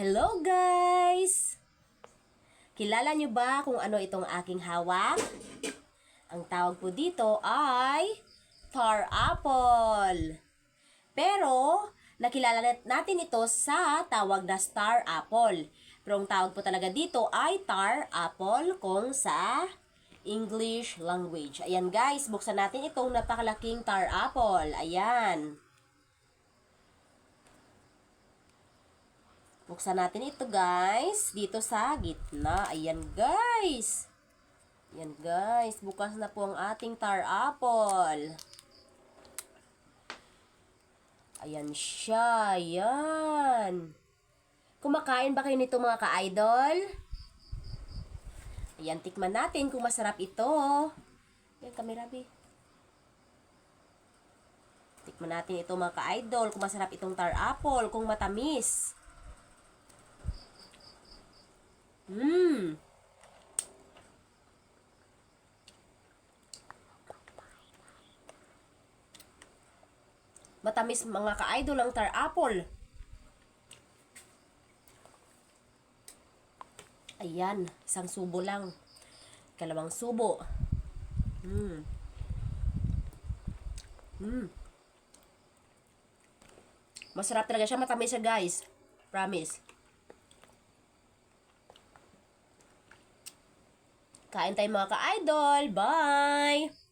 Hello guys! Kilala nyo ba kung ano itong aking hawak? Ang tawag po dito ay tar apple. Pero, nakilala nat- natin ito sa tawag na star apple. Pero ang tawag po talaga dito ay tar apple kung sa English language. Ayan guys, buksan natin itong napakalaking tar apple. Ayan. Buksan natin ito guys, dito sa gitna. Ayan guys. Ayan guys, bukas na po ang ating tar apple. Ayan siya, ayan. Kumakain ba kayo nito mga ka-idol? Ayan, tikman natin kung masarap ito. Ayan, kamerabi. Tikman natin ito mga ka-idol kung masarap itong tar apple, kung matamis. Matamis mga ka-idol ang tar apple. Ayan, isang subo lang. Kalawang subo. Mm. Mm. Masarap talaga siya. Matamis siya, guys. Promise. Kain tayo mga ka-idol. Bye!